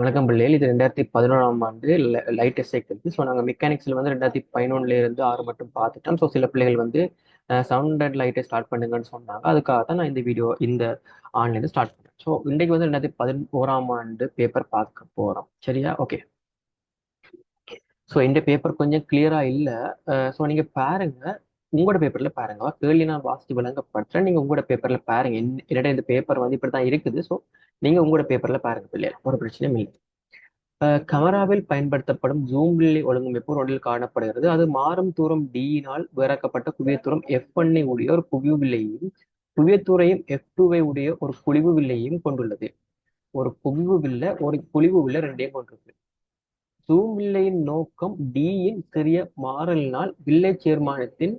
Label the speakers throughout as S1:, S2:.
S1: வணக்கம் பிள்ளைகள் இது ரெண்டாயிரத்தி பதினோராம் ஆண்டு லைட் சைக்கிள் ஸோ நாங்கள் மெக்கானிக்ஸில் வந்து ரெண்டாயிரத்தி பதினொன்றுல இருந்து ஆறு மட்டும் பார்த்துட்டோம் ஸோ சில பிள்ளைகள் வந்து சவுண்ட் அண்ட் லைட்டை ஸ்டார்ட் பண்ணுங்கன்னு சொன்னாங்க. அதுக்காக தான் நான் இந்த வீடியோ இந்த ஆன்லைன் ஸ்டார்ட் பண்ணேன். ஸோ இன்றைக்கு வந்து ரெண்டாயிரத்தி பதினோராம் ஆண்டு பேப்பர் பார்க்க போகிறோம் சரியா? ஓகே ஸோ இந்த பேப்பர் கொஞ்சம் கிளியராக இல்லை. ஸோ நீங்கள் பாருங்க. உங்களோட பேப்பர்ல பாருங்க. கேள்வி நான் வாசித்து விளங்கப்படுறேன் நீங்க உங்களோட பேப்பர்ல பாருங்க. என்னடா இந்த பேப்பர் வந்து இப்படிதான் இருக்குது. ஸோ நீங்க உங்களோட பேப்பர்ல பாருங்க பிள்ளைகள். ஒரு பிரச்சனையும் இல்லை. கமராவில் பயன்படுத்தப்படும் ஜூம் வில்லை ஒழுங்கமைப்பு ஒன்றில் காணப்படுகிறது. அது மாறும் தூரம் டியினால் விறக்கப்பட்ட குவியத்தூரம் எஃப் ஒன்னை உடைய ஒரு குவிவு வில்லையும் குவியத்துறையும் எஃப் டூவை உடைய ஒரு குழிவு வில்லையும் கொண்டுள்ளது. ஒரு குவிவு வில்ல ஒரு குழிவு வில்ல ரெண்டையும் கொண்டிருக்கு. ஜூம் வில்லையின் நோக்கம் டியின் சிறிய மாறலினால் வில்லை சேர்மானத்தின்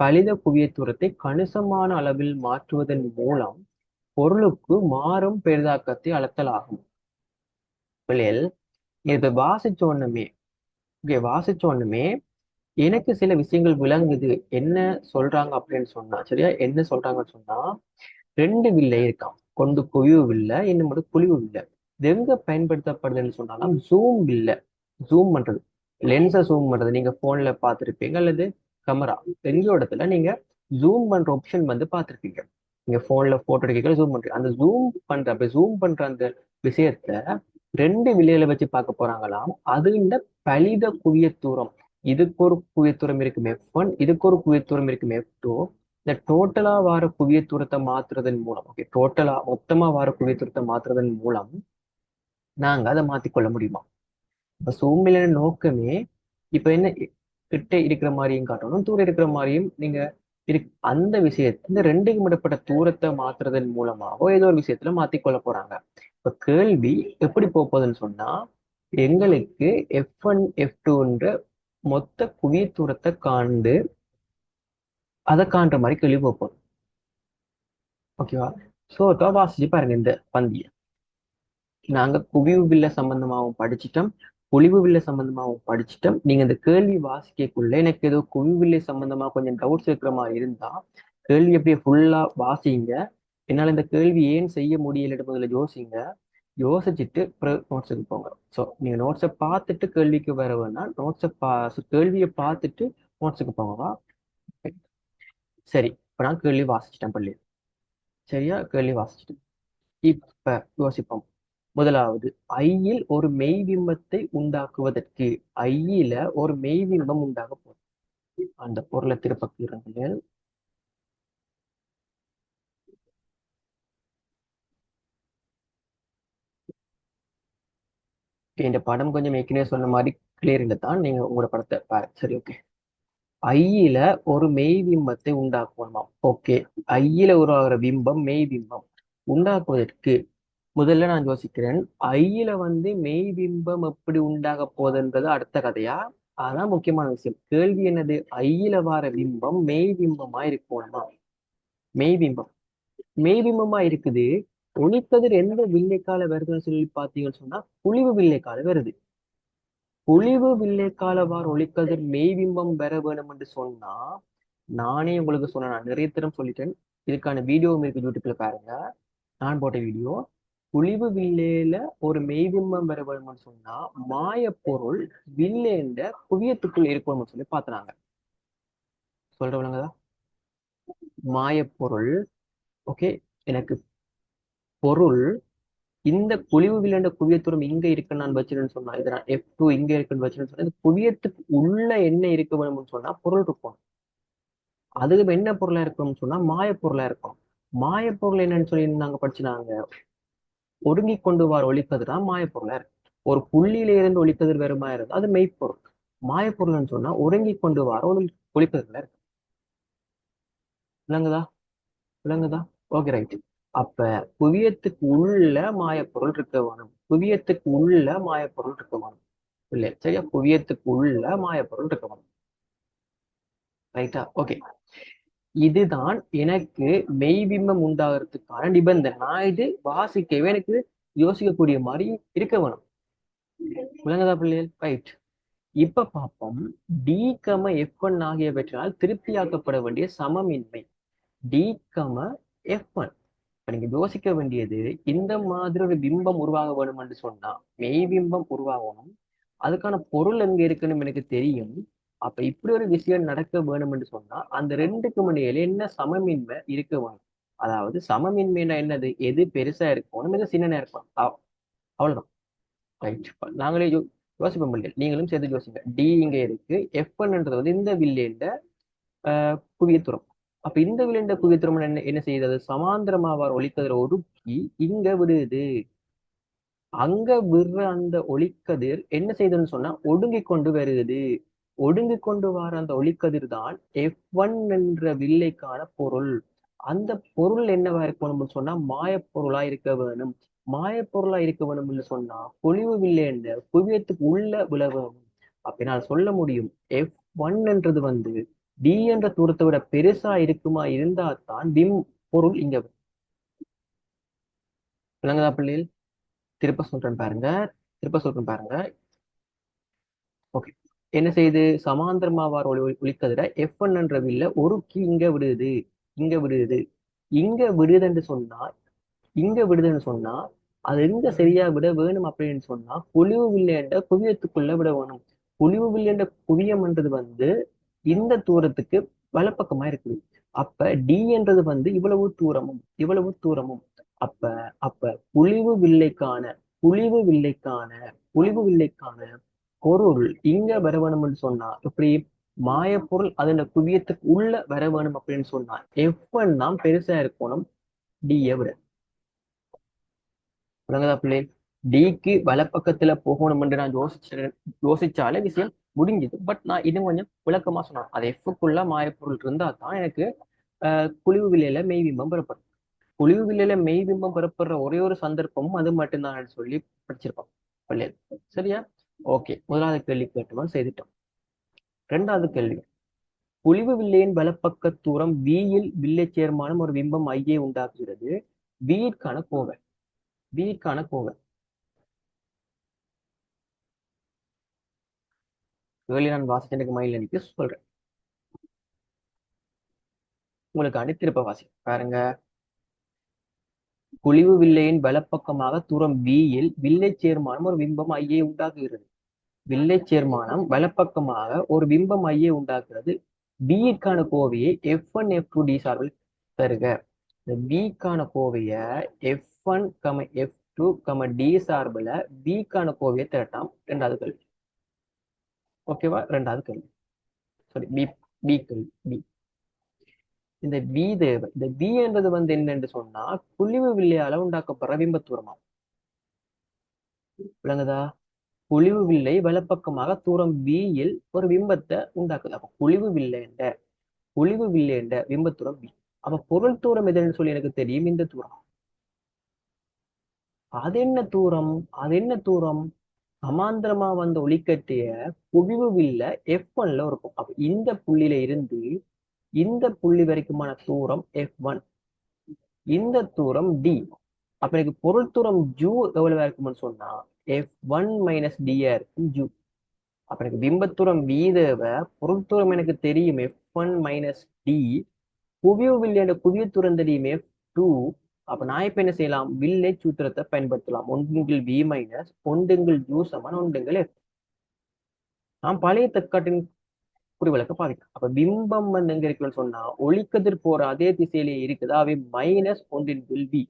S1: பலித குவியத்தூரத்தை கணிசமான அளவில் மாற்றுவதன் மூலம் பொருளுக்கு மாறும் பெரிதாக்கத்தை அளத்தல் ஆகும் இதை வாசிச்ச இங்கே வாசிச்சோன்னுமே வாசிச்ச எனக்கு சில விஷயங்கள் விளங்குது. என்ன சொல்றாங்க அப்படின்னு சொன்னா சரியா? என்ன சொல்றாங்கன்னு சொன்னா ரெண்டு வில்லை இருக்கான் கொண்டு குவிவு வில்லை இன்னும் மட்டும் குழிவு வில்லை. இது எங்க பயன்படுத்தப்படுதுன்னு சொன்னாலும் ஜூம் வில்லை. ஜூம் பண்றது. லென்ஸை ஜூம் பண்றது. நீங்க போன்ல பார்த்துருப்பீங்க அல்லது கேமரா எங்கேயோ இடத்துல நீங்க ஜூம் பண்ற ஆப்ஷன் வந்து பாத்துருக்கீங்க நீங்க போன்ல போட்டோ எடுக்க ஜூம் பண்றீங்க. அந்த ஜூம் பண்ற அப்படி ஜூம் பண்ற அந்த விஷயத்த ரெண்டு விலையில வச்சு பார்க்க போறாங்களாம் அது இந்த பலித குவிய தூரம். இதுக்கு ஒரு குவியத்தூரம் இருக்கும் எஃப் ஒன் இதுக்கு ஒரு குவியத்தூரம் இருக்கும் எஃப் டூ இந்த டோட்டலா வார குவியத்தூரத்தை மாத்துறதன் மூலம் ஓகே டோட்டலா மொத்தமா வார குவியத்தூரத்தை மாத்துறதன் மூலம் நாங்க அதை மாத்திக்கொள்ள முடியுமா? இப்ப சூழ்நிலை நோக்கமே இப்ப என்ன கிட்ட இருக்கிற மாதிரியும் காட்டணும் தூரம் இருக்கிற மாதிரியும் நீங்க இரு அந்த விஷயத்த இந்த ரெண்டுக்கு விடப்பட்ட தூரத்தை மாத்துறதன் மூலமாகவோ ஏதோ ஒரு விஷயத்துல மாத்திக்கொள்ள போறாங்க. இப்ப கேள்வி எப்படி போகுதுன்னு சொன்னா எங்களுக்கு எஃப் ஒன் எஃப் டூன்ற மொத்த குவிய தூரத்தை காண்டு அதை காண்ற மாதிரி கேள்வி போகும் ஓகேவா? ஸோ வாசிச்சு பாருங்க இந்த பந்திய. நாங்க குவிவு பில்ல சம்பந்தமாகவும் படிச்சிட்டோம். ஒளிவுவில்லை வில்லை சம்பந்தமாகவும் படிச்சுட்டோம். நீங்க இந்த கேள்வி வாசிக்கக்குள்ள எனக்கு ஏதோ குவிவில்லை சம்பந்தமா கொஞ்சம் டவுட்ஸ் இருக்கிற மாதிரி இருந்தா கேள்வி அப்படியே ஃபுல்லா வாசிங்க. என்னால் இந்த கேள்வி ஏன் செய்ய முடியல முதல்ல யோசிங்க. யோசிச்சுட்டு நோட்ஸுக்கு போங்க. ஸோ நீங்க நோட்ஸை பார்த்துட்டு கேள்விக்கு வர வேணா நோட்ஸை பா கேள்வியை பார்த்துட்டு நோட்ஸுக்கு போங்கவா சரி இப்போ நான் கேள்வி வாசிச்சிட்டேன் பள்ளி. சரியா? கேள்வி வாசிச்சிட்டேன். இப்ப யோசிப்போம். முதலாவது ஐயில் ஒரு மெய்பிம்பத்தை உண்டாக்குவதற்கு ஐயில ஒரு மெய்பிம்பம் உண்டாக போகுது அந்த பொருளை திருப்பக்கிறீர்கள் இந்த படம் கொஞ்சம் ஏற்கனவே சொன்ன மாதிரி கிளியர் இல்லை தான். நீங்க உங்களோட படத்தை பாரு சரி ஓகே ஐயில ஒரு மெய் பிம்பத்தை உண்டாக்குவோமா ஓகே ஐயில உருவாகிற பிம்பம் மெய் பிம்பம் உண்டாக்குவதற்கு முதல்ல நான் யோசிக்கிறேன் ஐயில வந்து மெய் பிம்பம் எப்படி உண்டாக போகுதுன்றது அடுத்த கதையா? அதான் முக்கியமான விஷயம். கேள்வி என்னது? ஐயில வார பிம்பம் மெய் பிம்பமா இருக்கணுமா? மெய் பிம்பம். மெய் பிம்பமா இருக்குது. ஒளிக்கதிர் எந்த வில்லைக்கால வருதுன்னு சொல்லி பார்த்தீங்கன்னு சொன்னா புலிவு வில்லைக்கால வருது. புலிவு வில்லைக்காலவார் வார ஒளிக்கதிர் மெய்பிம்பம் பெற வேணும் என்று சொன்னா நானே உங்களுக்கு சொன்னேன். நான் நிறைய தரம் சொல்லிட்டேன். இதுக்கான வீடியோவும் இருக்கு யூடியூப்ல பாருங்க. நான் போட்ட வீடியோ ஒளிவு வில்லேல ஒரு மெய்பிம்பம் பெற வேணும்னு சொன்னா மாயப்பொருள் வில்லேந்த குவியத்துக்குள் இருக்கணும்னு சொல்லி பார்த்துனாங்க சொல்றவங்களா மாயப்பொருள் ஓகே எனக்கு பொருள் இந்த குழிவு விளையாண்ட குவியத்தூரம் இங்க இருக்குன்னு நான் வச்சிருன்னு சொன்னா இது நான் எஃப் டூ இங்க இருக்குன்னு வச்சிருன்னு சொன்னா இந்த குவியத்துக்கு உள்ள என்ன இருக்க வேணும்னு சொன்னா பொருள் இருக்கும். அதுக்கு என்ன பொருளா இருக்கணும்னு சொன்னா மாய பொருளா இருக்கும். மாய பொருள் என்னன்னு சொல்லி நாங்க படிச்சுனாங்க ஒடுங்கி கொண்டு வார் ஒளிக்கதிர் தான் ஒரு புள்ளியில இருந்து ஒழிப்பது வெறுமா இருந்தா அது மெய்ப்பொருள். மாயப்பொருள்னு சொன்னா ஒடுங்கி கொண்டு வார ஒழிப்பது இருக்கு. விளங்குதா? விளங்குதா? ஓகே ரைட் அப்ப குவியத்துக்கு உள்ள மாயப்பொருள் இருக்க வேணும். குவியத்துக்கு உள்ள மாயப்பொருள் இருக்க வேணும். இல்லை சரியா? குவியத்துக்கு உள்ள மாயப்பொருள் இருக்க வேணும். ரைட்டா ஓகே இதுதான் எனக்கு மெய்பிம்பம் உண்டாகிறதுக்கான நிபந்தனை. நான் இது வாசிக்கவே எனக்கு யோசிக்கக்கூடிய மாதிரி இருக்க வேணும். விளங்குதா பிள்ளைகள்? ரைட் இப்ப பார்ப்போம். டி கம எஃப் ஒன் ஆகியவற்றால் திருப்தியாக்கப்பட வேண்டிய சமமின்மை. டி கம எஃப் ஒன் இப்ப நீங்க யோசிக்க வேண்டியது இந்த மாதிரி ஒரு பிம்பம் உருவாக வேணும் என்று சொன்னா மெய் பிம்பம் உருவாகணும். அதுக்கான பொருள் எங்க இருக்குன்னு எனக்கு தெரியும். அப்ப இப்படி ஒரு விஷயம் நடக்க வேணும் என்று சொன்னா அந்த ரெண்டுக்கு இடையில என்ன சமமின்மை இருக்க வேணும் அதாவது சமமின்மைனா என்னது? எது பெருசா இருக்கணும் எது சின்னனா இருக்கும் அவ்வளவுதான். ரைட் நாங்களே யோ- யோசிப்போம் நீங்களும் சேர்த்து யோசிங்க. டி இங்க இருக்கு. எஃப்ன்றது வந்து இந்த வில்லேண்ட குவியத்துறம் அப்ப இந்த வில்லேண்ட குவியத்துரம் என்ன என்ன செய்யுது? சமாந்திரமாவார் ஒளிக்கதிர ஒடுக்கி இங்க விடுது. அங்க விடுற அந்த ஒளிக்கதிர் என்ன செய்யுதுன்னு சொன்னா ஒடுங்கி கொண்டு வருகிறது ஒடுங்கி கொண்டு வர அந்த ஒளிக்கதிர் தான் எஃப் ஒன் என்ற வில்லைக்கான பொருள். அந்த பொருள் என்னவா இருக்கணும்னு சொன்னா மாயப்பொருளா இருக்க வேணும் மாயப்பொருளா இருக்க வேணும்னு சொன்னா பொழிவு வில்லை என்ற குவியத்துக்கு உள்ள விழ வேணும் அப்படினால் சொல்ல முடியும் எஃப் ஒன் என்றது வந்து டி என்ற தூரத்தை விட பெருசா இருக்குமா இருந்தா தான் விம் பொருள் இங்க விளங்குதா பிள்ளைகள் திருப்ப சொல்றேன் பாருங்க. திருப்ப சொல்றேன் பாருங்க. என்ன செய்யுது சமாந்தரமாவார் ஒளி ஒளிக்கதிர எஃப் என் என்ற வில்ல ஒரு கீ இங்க விடுது இங்க விடுது. இங்க விடுதுன்னு சொன்னா இங்க விடுதுன்னு சொன்னா அது எங்க சரியா விட வேணும் அப்படின்னு சொன்னா பொலிவு வில்லேண்ட குவியத்துக்குள்ள விட வேணும். பொலிவு வில்லையண்ட குவியம்ன்றது வந்து இந்த தூரத்துக்கு வலப்பக்கமா இருக்குது. அப்ப டி என்றது வந்து இவ்வளவு தூரமும் இவ்வளவு தூரமும். அப்ப அப்ப புலிவு வில்லைக்கான புலிவு வில்லைக்கான புலிவு வில்லைக்கான பொருள் இங்க வர வேணும்னு சொன்னா இப்படி மாயப்பொருள் அதோட குவியத்துக்கு உள்ள வர வேணும் அப்படின்னு சொன்னா எஃப்என் தான் பெருசா இருக்கணும் டி விட. விளங்குதா பிள்ளை? டிக்கு வலப்பக்கத்துல போகணும் என்று நான் யோசிச்ச யோசிச்சாலே விஷயம் முடிஞ்சுது. பட் நான் இன்னும் கொஞ்சம் விளக்கமா சொன்னேன் அது எஃப்க்குள்ள மாயப்பொருள் இருந்தா தான் எனக்கு ஆஹ் குழிவு வில்லையில மெய்பிம்பம் பெறப்படும். குழிவு மெய் மெய்பிம்பம் பெறப்படுற ஒரே ஒரு சந்தர்ப்பமும் அது மட்டும்தான் சொல்லி படிச்சிருப்பான் பிள்ளைகள் சரியா? ஓகே. முதலாவது கேள்வி கேட்டவன் செய்துட்டோம் ரெண்டாவது கேள்வி. குழிவு வில்லையின் வலப்பக்க தூரம் வியில் வில்லை சேர்மானம் ஒரு பிம்பம் ஐயே உண்டாக்குகிறது. வியிற்கான கோவை. வியிற்கான கோவை. வேலை நான் வாசிச்சனுக்கு மயில் அனுப்பி சொல்றேன். உங்களுக்கு அனுத்திருப்ப வாசி பாருங்க. குழிவு வில்லையின் வலப்பக்கமாக தூரம் வியில் வில்லை சேர்மானம் ஒரு பிம்பம் ஐயே உண்டாக்குகிறது. வில்லை சேர்மானம் வலப்பக்கமாக ஒரு பிம்ப ஐயே உண்டாக்குறது பிக்கான கோவையை f one f two t சார்பில் தருக. இந்த பிக்கான கோவையை f one comma f two comma t சார்பில் பிக்கான கோவையை திரட்டாம் ரெண்டாவது கேள்வி. ஓகேவா ரெண்டாவது கேள்வி. சாரி பி பி கேள்வி பி இந்த பி தேவை இந்த பி என்றது வந்து என்னன்னு சொன்னா குழிவு வில்லையால உண்டாக்கப்படுற பிம்பத்தூரமாம் விளங்குதா? குழிவு வில்லை வலப்பக்கமாக தூரம் பியில் ஒரு பிம்பத்தை உண்டாக்குது. அப்ப குழிவு வில்லைன்ற குழிவு வில்லைன்ற பிம்பத்தூரம் பி அப்ப பொருள் தூரம் எதுன்னு சொல்லி எனக்கு தெரியும் இந்த தூரம். அது என்ன தூரம்? அது என்ன தூரம்? சமாந்திரமா வந்த ஒளிக்கட்டிய குவிவு வில்ல எஃப் ஒன்ல இருக்கும். அப்ப இந்த புள்ளியில இருந்து இந்த புள்ளி வரைக்குமான தூரம் எஃப் ஒன் இந்த தூரம் டி அப்ப எனக்கு பொருள் தூரம் ஜூ எவ்வளவு இருக்கும்னு சொன்னா எஃப் ஒன் மைனஸ் டியா இருக்கும் ஜூ அப்ப எனக்கு பிம்பத்தூரம் வீதவை பொருள்துறம் எனக்கு தெரியும் எஃப் ஒன் மைனஸ் டி குவிய வில்லையோட குவிய தூரம் தெரியும் எஃப் டூ அப்ப நான் இப்ப என்ன செய்யலாம்? வில்லை சூத்திரத்தை பயன்படுத்தலாம். ஒன்றுங்கள் வி மைனஸ் ஒன்றுங்கள் யூ சமன் ஒன்றுங்கள் எஃப் நான் பழைய தற்காட்டின் குறிவிளக்க பாதிக்கும் அப்ப பிம்பம் வந்து எங்க இருக்குன்னு சொன்னா ஒளிக்கதிர் போற அதே திசையிலேயே இருக்குது. அவை மைனஸ் ஒன்றின் வில் வி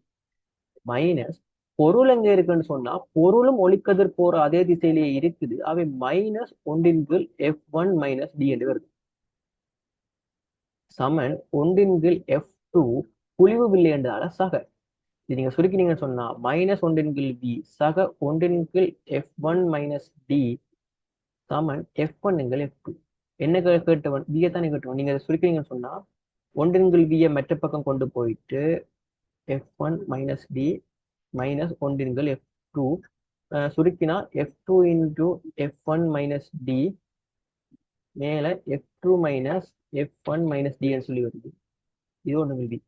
S1: மைனஸ் பொருள் எங்க இருக்குன்னு சொன்னா பொருளும் ஒளிக்கதிர் போற அதே திசையிலேயே இருக்குது. அவை மைனஸ் ஒன்றின் கீழ் எஃப் ஒன் மைனஸ் டி என்று வருது. சமன் ஒன்றின் கீழ் எஃப் டூ குழிவு வில்லை என்றால சக. இது நீங்க சுருக்கினீங்கன்னு சொன்னா மைனஸ் ஒன்றின் கீழ் வி சக ஒன்றின் கீழ் எஃப் ஒன் மைனஸ் டி சமன் எஃப் ஒன்னுங்கள் எஃப் டூ என்ன கேட்டவன்? வியை தானே கேட்டவன். நீங்க அதை சுருக்கினீங்கன்னு சொன்னா ஒன்றின் கீழ் வியை மற்ற பக்கம் கொண்டு போயிட்டு f one minus t minus ஒன்றின்கள் F two சுருக்கினா f two into f one minus t மேலே f two minus f one minus டின்னு சொல்லி வருது. இது ஒன்று பி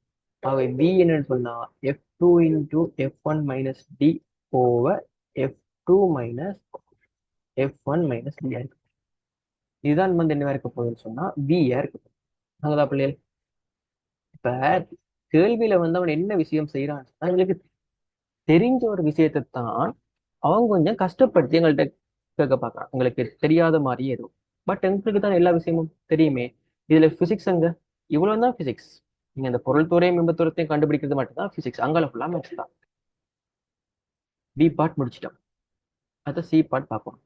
S1: ஆகவே பி என்னன்னு சொன்னா f two into f one minus t over f two minus f one minus t இருக்கு. இதுதான் வந்து என்னவா இருக்க போகுதுன்னு சொன்னா பியா இருக்கு அங்கதான் பிள்ளைகள் இப்ப கேள்வியில வந்து அவன் என்ன விஷயம் செய்யறான் எங்களுக்கு தெரிஞ்ச ஒரு விஷயத்தை தான் அவங்க கொஞ்சம் கஷ்டப்படுத்தி எங்கள்கிட்ட கேட்க பார்க்கறான் எங்களுக்கு தெரியாத மாதிரியே இருக்கும் பட் எங்களுக்கு தான் எல்லா விஷயமும் தெரியுமே. இதுல பிசிக்ஸ் அங்க இவ்வளவு தான் பிசிக்ஸ் நீங்க அந்த பொருள் துறையும் பிம்பத்துறத்தையும் கண்டுபிடிக்கிறது மட்டும்தான் பிசிக்ஸ் அங்கால ஃபுல்லா மேட்ச் தான். பி பார்ட் முடிச்சிட்டோம். அதை சி பார்ட் பார்ப்போம்.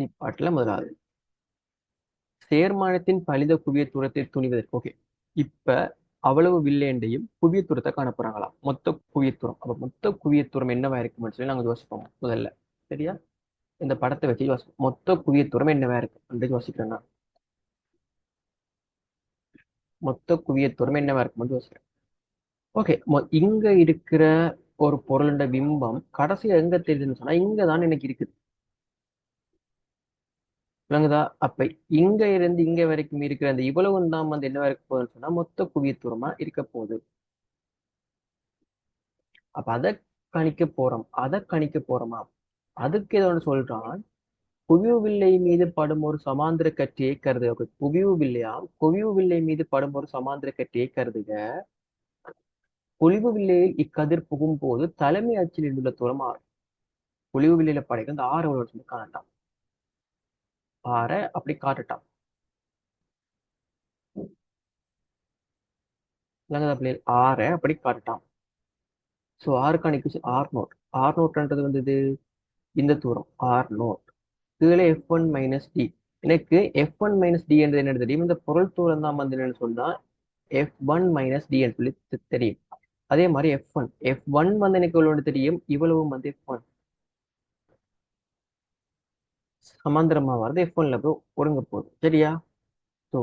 S1: சி முதலாவது. சேர்மானத்தின் பலித குவிய தூரத்தை துணிவதற்கு ஓகே இப்ப அவ்வளவு வில்லேண்டையும் குவிய தூரத்தை காண போறாங்களாம் மொத்த குவிய தூரம். அப்ப மொத்த குவிய தூரம் என்னவா இருக்கும்னு சொல்லி நாங்கள் யோசிப்போம் முதல்ல. சரியா? இந்த படத்தை வச்சு யோசிப்போம். மொத்த குவிய தூரம் என்னவா இருக்கு அப்படின்னு யோசிக்கிறேன் நான். மொத்த குவிய தூரம் என்னவா இருக்கும்னு யோசிக்கிறேன். ஓகே இங்க இருக்கிற ஒரு பொருளோட பிம்பம் கடைசியா எங்க தெரியுதுன்னு சொன்னா இங்க தான் எனக்கு இருக்குது. விளங்குதா? அப்ப இங்க இருந்து இங்க வரைக்கும் இருக்கிற அந்த இவ்வளவு தான் வந்து என்ன இருக்க போகுதுன்னு சொன்னா மொத்த குவிய தூரமா இருக்க போகுது. அப்ப அதை கணிக்க போறோம் அதை கணிக்க போறோமா? அதுக்கு ஏதோ ஒன்று சொல்றான். குவிவு வில்லை மீது படும் ஒரு சமாந்திர கட்டியை கருதுக. குவிவு வில்லையா குவிவு வில்லை மீது படும் ஒரு சமாந்திர கட்டியை கருதுக. பொலிவு வில்லையில் இக்கதிர் புகும் போது தலைமை அச்சில் இருந்துள்ள தூரம் ஆறு. பொலிவு வில்லையில படைக்க அந்த ஆறு எவ்வளவு பாறை அப்படி காட்டுட்டான் விளங்குதா பிள்ளைகள் ஆறை அப்படி காட்டுட்டான் ஸோ ஆறுக்கான இக்குவேஷன் ஆர் நோட் ஆர் நோட்ன்றது வந்து இது இந்த தூரம். ஆர் நோட் கீழே எஃப் ஒன் மைனஸ் டி எனக்கு எஃப் ஒன் மைனஸ் டி என்றது என்ன தெரியும். இந்த பொருள் தூரம் தான் வந்து என்னன்னு சொன்னா எஃப் ஒன் மைனஸ் டி என்று சொல்லி தெ- தெரியும். அதே மாதிரி எஃப் ஒன் எஃப் ஒன் வந்து எனக்கு இவ்வளவு தெரியும்? இவ்வளவும் வந்து எஃப் ஒன் சமாந்திரமா வருது எஃப் ஒன்ல போய் ஒடுங்க போகுது. சரியா? ஸோ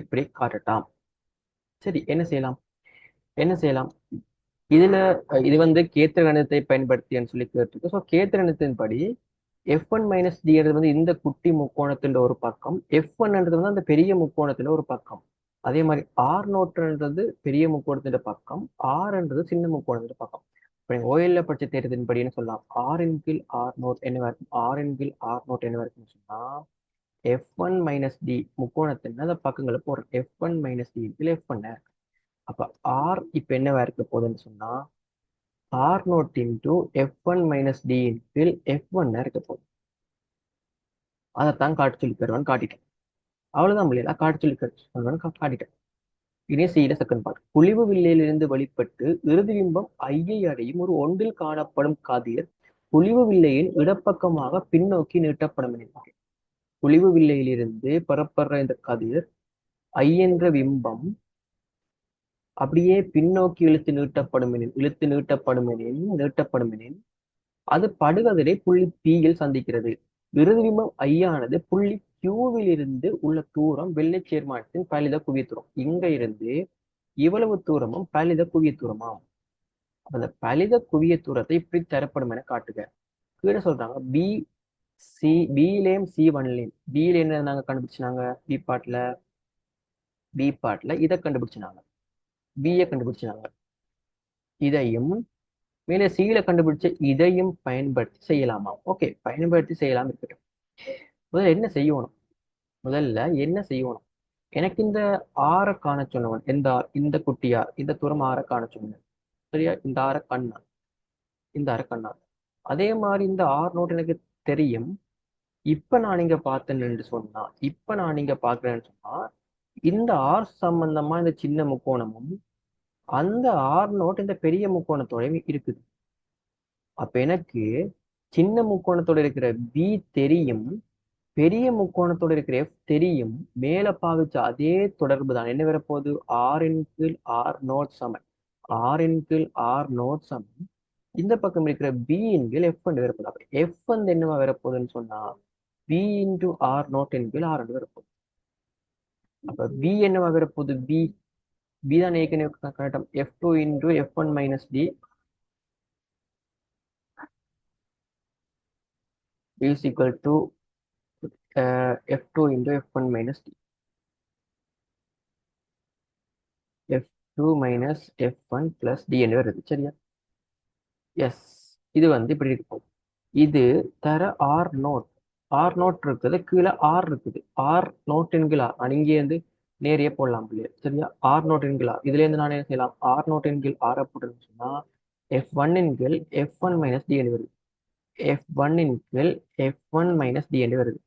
S1: இப்படி காட்டட்டாம் சரி என்ன செய்யலாம்? என்ன செய்யலாம்? இதுல இது வந்து கேத்திர கணிதத்தை பயன்படுத்தின்னு சொல்லி கேட்டிருக்கு. ஸோ கேத்திர கணிதத்தின்படி எஃப் ஒன் மைனஸ் டிங்கிறது வந்து இந்த குட்டி முக்கோணத்தின் ஒரு பக்கம். எஃப் ஒன்ன்றது வந்து அந்த பெரிய முக்கோணத்தின் ஒரு பக்கம். அதே மாதிரி ஆர் நோட்டுன்றது பெரிய முக்கோணத்தின் பக்கம். ஆர்ன்றது சின்ன முக்கோணத்தின் பக்கம். நீங்கள் ஓஎல்ல படிச்ச தேர்தலின்படி சொல்லலாம். ஆர் இன் கீழ் ஆர் நோட் என்னவா இருக்கும்? இன் கீழ் ஆர் நோட் என்னவா இருக்குன்னு சொன்னா எஃப் ஒன் மைனஸ் டி முக்கோணத்தின் அந்த பக்கங்களை போடுறோம் எஃப் ஒன் மைனஸ் டி கீழ் எஃப் ஒன் அப்ப ஆர் இப்போ என்னவா இருக்க போகுதுன்னு சொன்னா r naught into f one minus t கீழ் எஃப் ஒன் இருக்க போகுது. அதைத்தான் காட்டு சொல்லி தருவான்னு காட்டிட்டேன். அவ்வளவுதான் முடியல காட்டு சொல்லி தருவான்னு காட்டிட்டேன். இனே செய்யல செகண்ட் பார்ட் குழிவு வில்லையிலிருந்து வெளிப்பட்டு இறுதி பிம்பம் ஐயை அடையும் ஒரு ஒன்றில் காணப்படும் கதிர் குழிவு வில்லையின் இடப்பக்கமாக பின்னோக்கி நீட்டப்படும் எனில். குழிவு வில்லையிலிருந்து பெறப்படுற இந்த கதிர் ஐ என்ற பிம்பம் அப்படியே பின்னோக்கி இழுத்து நீட்டப்படும் எனில் இழுத்து நீட்டப்படும் எனில் நீட்டப்படும் எனில் அது படுகதிரை புள்ளி பியில் சந்திக்கிறது இறுதி பிம்பம் ஐயானது புள்ளி Q-வில் இருந்து உள்ள தூரம் வெள்ளை சேர்மானத்தின் பலித குவிய தூரம். இங்க இருந்து இவ்வளவு தூரமும் பலித குவிய தூரமாகும் அந்த பலித குவிய தூரத்தை இப்படி தரப்படும் என காட்டுக. கீழே சொல்றாங்க பி சி பிலேயும் சி ஒன்லேயும் பில என்ன நாங்க கண்டுபிடிச்சாங்க பி பாட்ல பி பாட்ல இதை கண்டுபிடிச்சாங்க பியை கண்டுபிடிச்சாங்க இதையும் மேலே சீல கண்டுபிடிச்ச இதையும் பயன்படுத்தி செய்யலாமா ஓகே பயன்படுத்தி செய்யலாம். இருக்கட்டும் முதல்ல என்ன செய்யணும்? முதல்ல என்ன செய்யணும்? எனக்கு இந்த ஆற காண சொன்னவன் எந்த ஆர் இந்த குட்டியார் இந்த தூரம் ஆற காண சொன்னேன் சரியா? இந்த ஆற கண்ணான் இந்த ஆற கண்ணான் அதே மாதிரி இந்த ஆர் நோட் எனக்கு தெரியும். இப்ப நான் இங்க பார்த்தேன்னு சொன்னா இப்ப நான் இங்க பாக்குறேன்னு சொன்னா இந்த ஆர் சம்பந்தமா இந்த சின்ன முக்கோணமும் அந்த ஆர் நோட் இந்த பெரிய முக்கோணத்தோடய இருக்குது. அப்ப எனக்கு சின்ன முக்கோணத்தோட இருக்கிற பி தெரியும். பெரிய முக்கோணத்தோட இருக்கிற எஃப் தெரியும். மேலே பாவிச்ச அதே தொடர்பு தான். என்ன வரப்போகுது? ஆரின் கீழ் ஆர் நோட் சமன். ஆரின் கீழ் ஆர் நோட் சமன். இந்த பக்கம் இருக்கிற பி இன் கீழ் எஃப் என்று வரப்போகுது. அப்போ எஃப் வந்து என்னவா வரப்போகுதுன்னு சொன்னா பி இன்டு ஆர் நோட் இன் கீழ் ஆர் வரப்போகுது. அப்போ பி என்னவா வரப்போகுது? பி பி தான் ஏற்கனவே கரெக்டாக f two into f one minus t is equal to uh, f2 into f1 minus t. f2 two minus f one plus என்று வருது சரியா? எஸ் இது வந்து இப்படி இருக்கும். இது தர ஆர் நோட் ஆர் நோட் இருக்குது கீழே ஆர் இருக்குது. ஆர் நோட் என்கிலா இங்கே இருந்து நேரையே போடலாம் இல்லையா? சரியா? ஆர் நோட் என்கிலா இதுல இருந்து நான் என்ன செய்யலாம்? ஆர் நோட் என்கில் ஆர் அப்படின்னு சொன்னா எஃப் ஒன் என்கில் எஃப் ஒன் மைனஸ் டி என்று வருது. எஃப் ஒன் என்கில் எஃப் ஒன் மைனஸ் டி என்று வருது.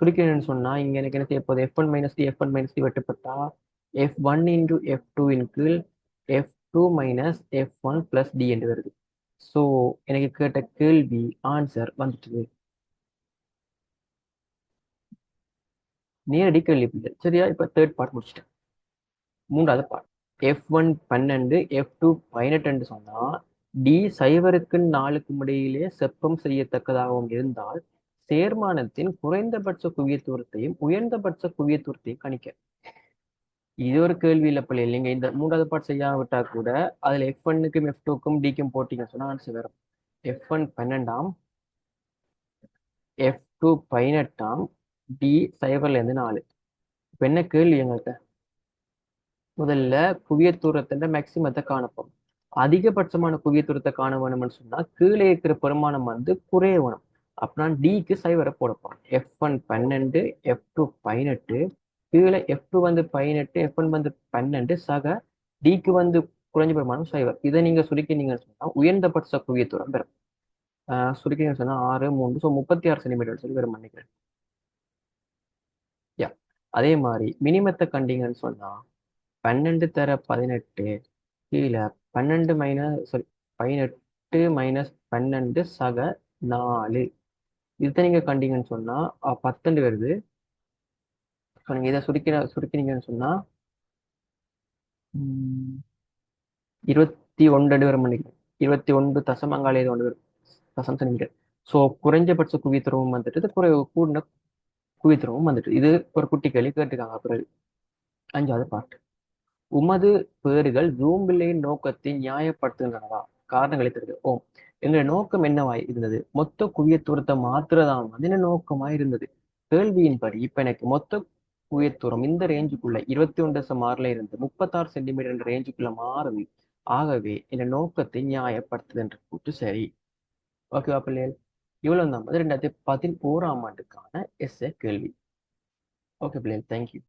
S1: சுருக்கிறேன்னு சொன்னா இங்க எனக்கு என்ன செய்ய போகுது f one minus t f one minus t வெட்டுப்பட்டா f one into f two இன் கீழ் f two minus f one plus t என்று வருது. ஸோ எனக்கு கேட்ட கேள்வி ஆன்சர் வந்துட்டுது. நேரடி கேள்வி பிள்ளை சரியா? இப்போ தேர்ட் பார்ட் முடிச்சிட்டேன். மூன்றாவது பார்ட் எஃப் ஒன் பன்னெண்டு எஃப் டூ பதினெட்டுன்னு சொன்னா டி சைவருக்கு நாளுக்கும் இடையிலே செப்பம் செய்யத்தக்கதாகவும் இருந்தால் சேர்மானத்தின் குறைந்தபட்ச குவியத்தூரத்தையும் உயர்ந்தபட்ச குவியத்தூரத்தையும் கணிக்க. இது ஒரு கேள்வி இல்லை பிள்ளை. இல்லைங்க இந்த மூன்றாவது பார்ட் செய்யாம விட்டா கூட அதுல எஃப் ஒன்னுக்கும் எஃப் டூக்கும் டிக்கும் போட்டீங்கன்னு சொன்னா ஆன்சர் வரும் எஃப் ஒன் பன்னெண்டாம் எஃப் டூ பதினெட்டாம் டி சைபர்ல இருந்து நாலு. இப்போ என்ன கேள்வி எங்கள்கிட்ட முதல்ல குவிய தூரத்தின் மேக்சிமத்தை காணப்போம். அதிகபட்சமான குவிய தூரத்தை காண வேணும்னு சொன்னா கீழே இருக்கிற பெருமானம் வந்து குறைய வேணும். அப்படின்னா டிக்கு சைவரை போடப்போம் எஃப் ஒன் பன்னெண்டு எஃப் டூ பதினெட்டு கீழே எஃப் டூ வந்து பதினெட்டு எஃப் ஒன் வந்து பன்னெண்டு சக டிக்கு வந்து குறைஞ்ச பெருமானம் சைவர் இதை நீங்க சுருக்கினீங்கன்னு சொன்னால் உயர்ந்தபட்ச குவிய தூரம் பெறும். ஆஹ் சுருக்கினீங்கன்னு ஆறு மூணு ஸோ முப்பத்தி ஆறு சென்டிமீட்டர் சொல்லி வெறும் நினைக்கிறேன் யா அதே மாதிரி மினிமத்தை கண்டிங்கன்னு சொன்னால் பன்னெண்டு தர பதினெட்டு கீழே பன்னெண்டு மைனஸ் சாரி பதினெட்டு மைனஸ் பன்னெண்டு சக நாலு. இதை நீங்க கண்டீங்கன்னு சொன்னா பத்தண்டு வருது. ஸோ நீங்க இதை சுருக்கின சுருக்கினீங்கன்னு சொன்னால் இருபத்தி ஒன்று வரும் நினைக்கிறேன் இருபத்தி ஒன்று தசமங்கால இது ஒன்று வரும். தசம் சென்டிமீட்டர். ஸோ குறைஞ்சபட்ச குவித்துறவும் வந்துட்டு குறை கூடின குவித்துறவும் வந்துட்டு. இது ஒரு குட்டி கேள்வி கேட்டுக்காங்க பிறகு. அஞ்சாவது பாட்டு உமது பேறுகள் ஜூம்பிள்ளையின் நோக்கத்தை நியாயப்படுத்துகின்றனவா? காரணங்களை தருது ஓம் எங்களுடைய நோக்கம் என்னவாய் இருந்தது? மொத்த குவியத்தூரத்தை மாத்திரதான் என்ன நோக்கமாய் இருந்தது? கேள்வியின்படி இப்ப எனக்கு மொத்த குவியத்தூரம் இந்த ரேஞ்சுக்குள்ள இருபத்தி ஒன்று தசம் ஆறுல இருந்து முப்பத்தாறு சென்டிமீட்டர் என்ற ரேஞ்சுக்குள்ள மாறுது ஆகவே இந்த நோக்கத்தை நியாயப்படுத்துது என்று கூட்டு சரி ஓகேவா பிள்ளைகள்? இவ்வளவு தான் வந்து ரெண்டாயிரத்தி பதினோராம் ஆண்டுக்கான எஸ்ஏ கேள்வி. ஓகே பிள்ளைகள் தேங்க்யூ